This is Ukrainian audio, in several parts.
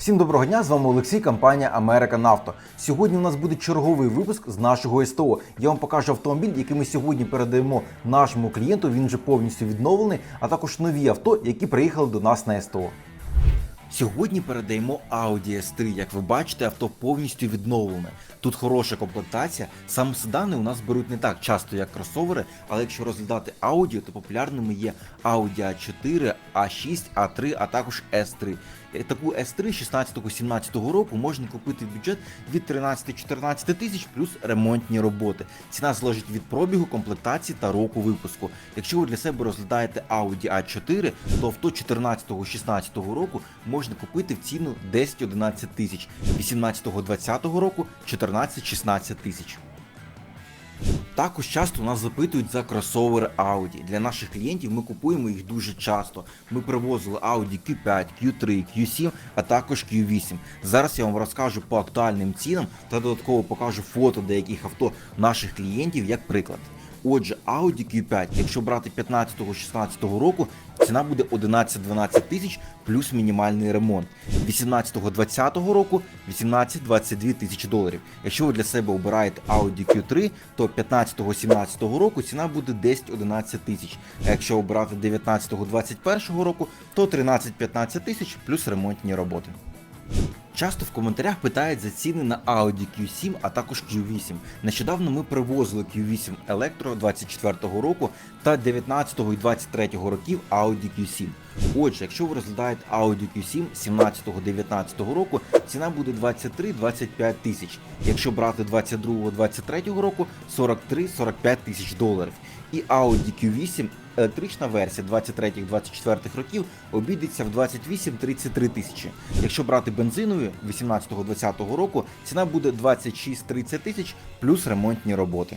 Всім доброго дня! З вами Олексій, компанія Америка Нафто. Сьогодні у нас буде черговий випуск з нашого СТО. Я вам покажу автомобіль, який ми сьогодні передаємо нашому клієнту. Він вже повністю відновлений, а також нові авто, які приїхали до нас на СТО. Сьогодні передаємо Audi S3. Як ви бачите, авто повністю відновлене. Тут хороша комплектація. Саме седани у нас беруть не так часто, як кросовери, але якщо розглядати Audi, то популярними є Audi A4, A6, A3, а також S3. Е, Таку S3 16-17 року можна купити в бюджет від 13-14 тисяч плюс ремонтні роботи. Ціна залежить від пробігу, комплектації та року випуску. Якщо ви для себе розглядаєте Audi A4, то авто 14-16 року можна купити в ціну 10-11 тисяч, 18-20 року 14-16 тисяч. Також часто нас запитують за кросовери Audi. Для наших клієнтів ми купуємо їх дуже часто. Ми привозили Audi Q5, Q3, Q7, а також Q8. Зараз я вам розкажу по актуальним цінам та додатково покажу фото деяких авто наших клієнтів як приклад. Отже, Audi Q5, якщо брати 15-16 року, ціна буде 11-12 тисяч плюс мінімальний ремонт. 18-20 року 18-22 тисячі доларів. Якщо ви для себе обираєте Audi Q3, то 15-17 року ціна буде 10-11 тисяч. А якщо обирати 19-21 року, то 13-15 тисяч плюс ремонтні роботи. Часто в коментарях питають за ціни на Audi Q7, а також Q8. Нещодавно ми привозили Q8 Electro 24-го року та 19-го і 23-го років Audi Q7. Отже, якщо ви розглядаєте Audi Q7 17-19 року, ціна буде 23-25 тисяч. Якщо брати 22-23 року 43-45 тисяч доларів. І Audi Q8 електрична версія 23-24 років обійдеться в 28-33 тисячі. Якщо брати бензинові 18-20 року, ціна буде 26-30 тисяч плюс ремонтні роботи.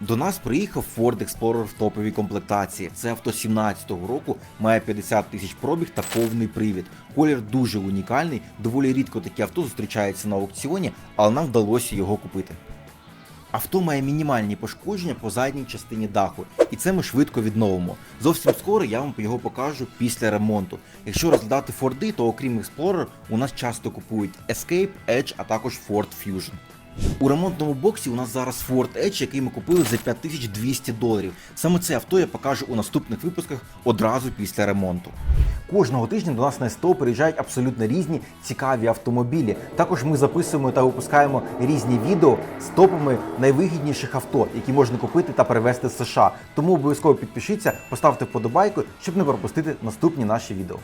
До нас приїхав Ford Explorer в топовій комплектації. Це авто 17-го року, має 50 тисяч пробіг та повний привід. Колір дуже унікальний, доволі рідко таке авто зустрічається на аукціоні, але нам вдалося його купити. Авто має мінімальні пошкодження по задній частині даху, і це ми швидко відновимо. Зовсім скоро я вам його покажу після ремонту. Якщо розглядати Форди, то окрім Explorer у нас часто купують Escape, Edge, а також Ford Fusion. У ремонтному боксі у нас зараз Ford Edge, який ми купили за 5200 доларів. Саме це авто я покажу у наступних випусках одразу після ремонту. Кожного тижня до нас на СТО приїжджають абсолютно різні цікаві автомобілі. Також ми записуємо та випускаємо різні відео з топами найвигідніших авто, які можна купити та перевезти з США. Тому обов'язково підпишіться, поставте вподобайку, щоб не пропустити наступні наші відео.